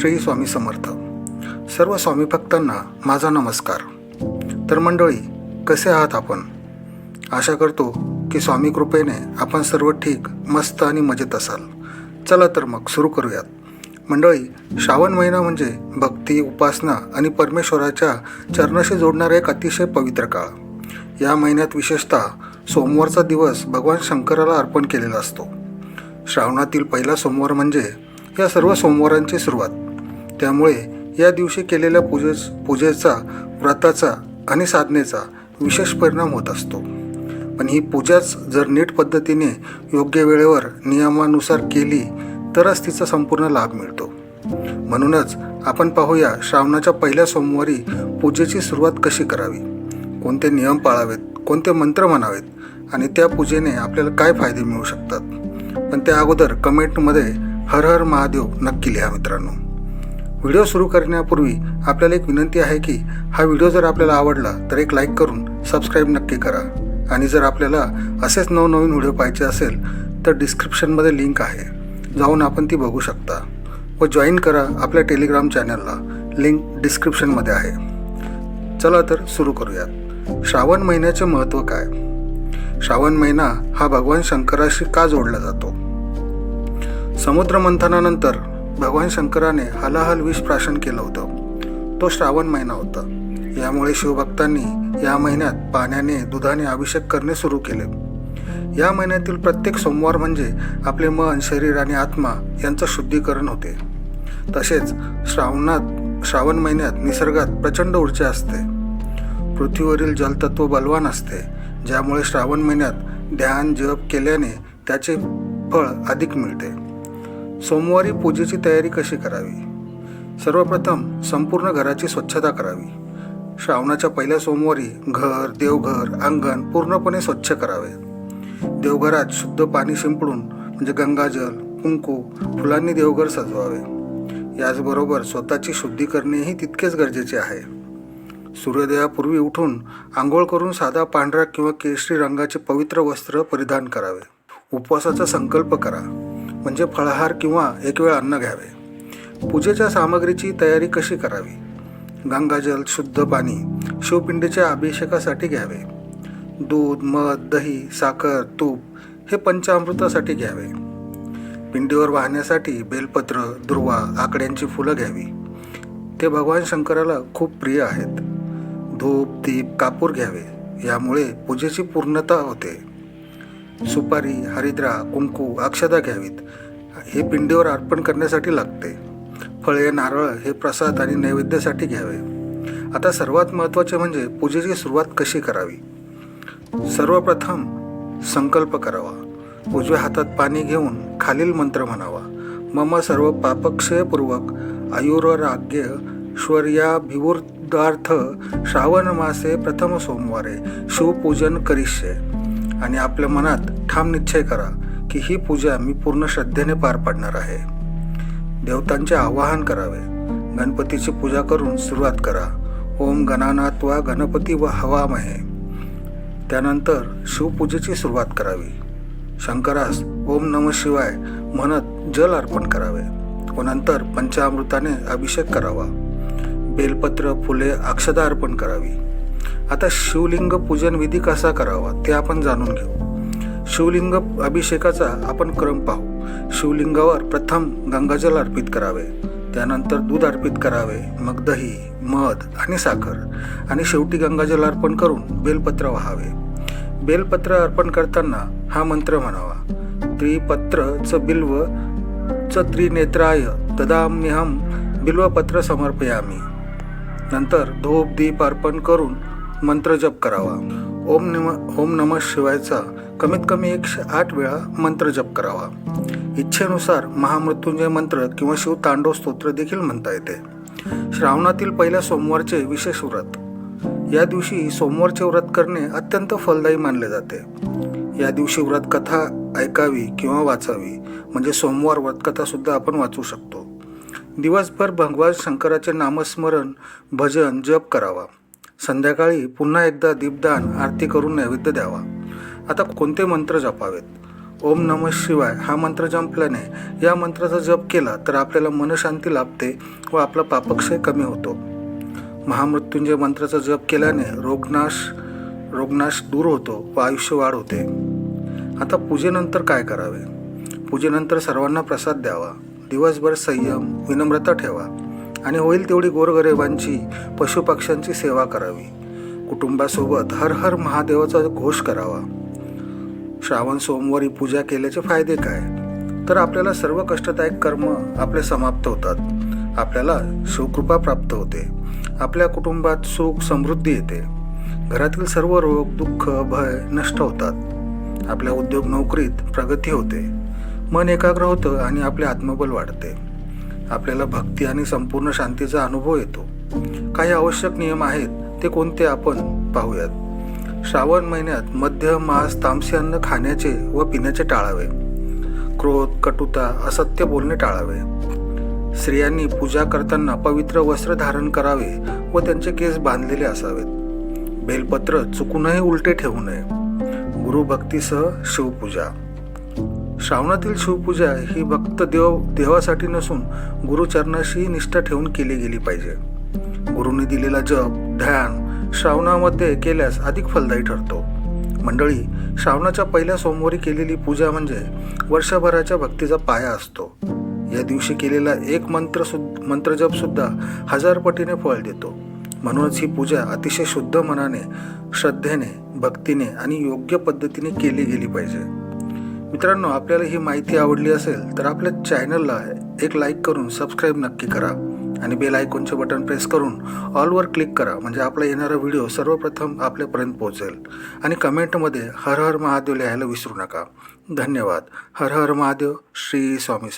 श्री स्वामी समर्थ. सर्व स्वामी भक्तांना माझा नमस्कार. तर मंडळी कसे आहात आपण? आशा करतो की स्वामी कृपेने आपण सर्व ठीक मस्त आणि मजेत असाल. चला तर मग सुरू करूयात. मंडळी श्रावण महिना म्हणजे भक्ती उपासना आणि परमेश्वराच्या चरणाशी जोडणारा एक अतिशय पवित्र काळ. या महिन्यात विशेषतः सोमवारचा दिवस भगवान शंकराला अर्पण केलेला असतो. श्रावणातील पहिला सोमवार म्हणजे या सर्व सोमवारांची सुरुवात. त्यामुळे या दिवशी केलेल्या पूजेस पूजेचा व्रताचा आणि साधनेचा विशेष परिणाम होत असतो. पण ही पूजाच जर नीट पद्धतीने योग्य वेळेवर नियमानुसार केली तरच तिचा संपूर्ण लाभ मिळतो. म्हणूनच आपण पाहूया श्रावणाच्या पहिल्या सोमवारी पूजेची सुरुवात कशी करावी? कोणते नियम पाळावेत? कोणते मंत्र म्हणावेत? आणि त्या पूजेने आपल्याला काय फायदे मिळू शकतात? पण त्या अगोदर कमेंटमध्ये हर हर महादेव नक्की लिहा मित्रांनो. व्हिडिओ सुरू करण्यापूर्वी आपल्याला एक विनंती आहे की हा व्हिडिओ जर आपल्याला आवडला तर एक लाईक करून सबस्क्राईब नक्की करा. आणि जर आपल्याला असेच नवनवीन व्हिडिओ पाहिजे असेल तर डिस्क्रिप्शनमध्ये लिंक आहे. जाऊन आपण ती बघू शकता. व जॉईन करा आपल्या टेलिग्राम चॅनलला लिंक डिस्क्रिप्शनमध्ये आहे. चला तर सुरू करूयात. श्रावण महिन्याचे महत्त्व काय? श्रावण महिना हा भगवान शंकराशी का जोडला जातो? समुद्र मंथनानंतर भगवान शंकराने हलाहल विष प्राशन केलं होतं. तो श्रावण महिना होता. यामुळे शिवभक्तांनी या महिन्यात पाण्याने दुधाने अभिषेक करणे सुरू केले. या महिन्यातील प्रत्येक सोमवार म्हणजे आपले मन शरीर आणि आत्मा यांचं शुद्धीकरण होते. तसेच श्रावणात श्रावण महिन्यात निसर्गात प्रचंड ऊर्जा असते. पृथ्वीवरील जलतत्व बलवान असते ज्यामुळे श्रावण महिन्यात ध्यान जप केल्याने त्याचे फळ अधिक मिळते. सोमवारी पूजेची तयारी कशी करावी? सर्वप्रथम संपूर्ण घराची स्वच्छता करावी. श्रावणाच्या पहिल्या सोमवारी घर देवघर अंगण पूर्णपणे स्वच्छ करावे. देवघरात शुद्ध पाणी शिंपडून म्हणजे गंगाजल कुंकू फुलांनी देवघर सजवावे. याचबरोबर स्वतःची शुद्धी करणेही तितकेच गरजेचे आहे. सूर्योदयापूर्वी उठून आंघोळ करून साधा पांढरा किंवा केशरी रंगाचे पवित्र वस्त्र परिधान करावे. उपवासाचा संकल्प करा. म्हणजे फळहार किंवा एक वेळ अन्न घ्यावे. पूजेच्या सामग्रीची तयारी कशी करावी? गंगाजल शुद्ध पाणी शिवपिंडीच्या अभिषेकासाठी घ्यावे. दूध मध दही साखर तूप हे पंचामृतासाठी घ्यावे. पिंडीवर वाहण्यासाठी बेलपत्र दुर्वा आकड्यांची फुलं घ्यावी. ते भगवान शंकराला खूप प्रिय आहेत. धूप दीप कापूर घ्यावे. यामुळे पूजेची पूर्णता होते. सुपारी हरिद्रा कुंकू अक्षदा घ्यावीत. हे पिंडीवर अर्पण करण्यासाठी लागते. फळे नारळ हे प्रसाद आणि नैवेद्यासाठी घ्यावे. आता सर्वात महत्त्वाचे म्हणजे पूजेची सुरुवात कशी करावी? सर्वप्रथम संकल्प करावा. उजव्या हातात पाणी घेऊन खालील मंत्र म्हणावा. मम सर्व पापक्षयपूर्वक आयुराग्य श्वर्याभिवृद्धार्थ श्रावण मासे प्रथम सोमवारे शिवपूजन करिष्ये. आणि आपल्या मनात ठाम निश्चय करा की ही पूजा मी पूर्ण श्रद्धेने पार पाडणार आहे. देवतांचे आवाहन करावे. गणपतीची पूजा करून सुरुवात करा. ओम गणानाथ वा गणपती व हवामहे. त्यानंतर शिवपूजेची सुरुवात करावी. शंकरास ओम नम शिवाय म्हणत जल अर्पण करावे व नंतर पंचामृताने अभिषेक करावा. बेलपत्र फुले अक्षदा अर्पण करावी. आता शिवलिंग पूजन विधी कसा करावा ते आपण जाणून घेऊ. शिवलिंग अभिषेकाचा आपण क्रम पाहू. शिवलिंगावर प्रथम गंगाजल अर्पित करावे. त्यानंतर दूध अर्पित करावे मग दही मध आणि साखर. आणि शेवटी गंगाजल अर्पण करून बेलपत्र व्हावे. बेलपत्र अर्पण करताना हा मंत्र म्हणावा. त्रिपत्र च बिल्व च त्रिनेत्राय तदाम्यहम बिल्वपत्र समर्पयामी. नंतर धूप दीप अर्पण करून मंत्र जप करावा. ओम निम ओम नम शिवायचा कमीत कमी एकशे आठ वेळा मंत्र जप करावा. इच्छेनुसार महामृत्युंजय मंत्र किंवा शिव तांडव स्तोत्र देखील म्हणता येते. श्रावणातील पहिल्या सोमवारचे विशेष व्रत. या दिवशी सोमवारचे व्रत करणे अत्यंत फलदायी मानले जाते. या दिवशी व्रतकथा ऐकावी किंवा वाचावी. म्हणजे सोमवार व्रतकथा सुद्धा आपण वाचू शकतो. दिवसभर भगवान शंकराचे नामस्मरण भजन जप करावा. संध्याकाळी पुन्हा एकदा दीपदान आरती करून नैवेद्य द्यावा. आता कोणते मंत्र जपावेत? ओम नम शिवाय हा मंत्र जपल्याने या मंत्राचा जप केला तर आपल्याला मनशांती लाभते व आपला पापक्षय कमी होतो. महामृत्युंजय मंत्राचा जप केल्याने रोगनाश रोगनाश दूर होतो व आयुष्य वाढ होते. आता पूजेनंतर काय करावे? पूजेनंतर सर्वांना प्रसाद द्यावा. दिवसभर संयम विनम्रता ठेवा आणि होईल तेवढी गोरगरिबांची पशुपक्ष्यांची सेवा करावी. कुटुंबासोबत हर हर महादेवाचा घोष करावा. श्रावण सोमवारी पूजा केल्याचे फायदे काय? तर आपल्याला सर्व कष्टदायक कर्म आपले समाप्त होतात. आपल्याला शिवकृपा प्राप्त होते. आपल्या कुटुंबात सुख समृद्धी येते. घरातील सर्व रोग दुःख भय नष्ट होतात. आपल्या उद्योग नोकरीत प्रगती होते. मन एकाग्र होतं आणि आपले आत्मबल वाढते. आपल्याला भक्ती आणि संपूर्ण शांतीचा अनुभव येतो. काही आवश्यक नियम आहेत ते कोणते आपण पाहूयात. श्रावण महिन्यात मध्य मास तामसी अन्न खाण्याचे व पिण्याचे टाळावे. क्रोध कटुता असत्य बोलणे टाळावे. स्त्रियांनी पूजा करताना पवित्र वस्त्र धारण करावे व त्यांचे केस बांधलेले असावेत. बेलपत्र चुकूनही उलटे ठेवू नये. गुरुभक्तीसह शिवपूजा. श्रावणातील शिवपूजा ही भक्त देव देवासाठी नसून गुरुचरणाशी निष्ठा ठेवून केली गेली पाहिजे. गुरुने दिलेला जप ध्यान श्रावणामध्ये केल्यास अधिक फलदायी ठरतो. मंडळी श्रावणाच्या पहिल्या सोमवारी केलेली पूजा म्हणजे वर्षभराच्या भक्तीचा पाया असतो. या दिवशी केलेला एक मंत्र सुद्धा मंत्रजप सुद्धा हजार पटीने फळ देतो. म्हणूनच ही पूजा अतिशय शुद्ध मनाने श्रद्धेने भक्तीने आणि योग्य पद्धतीने केली गेली पाहिजे. मित्रांनो आपल्याला ही माहिती आवडली असेल तर आपल्या चॅनलला एक लाईक करून सबस्क्राईब नक्की करा आणि बेल आयकॉनचे बटन प्रेस करून ऑलवर क्लिक करा म्हणजे आपला येणारा व्हिडिओ सर्वप्रथम आपल्यापर्यंत पोहोचेल. आणि कमेंटमध्ये हर हर महादेव लिहायला विसरू नका. धन्यवाद. हर हर महादेव श्री स्वामी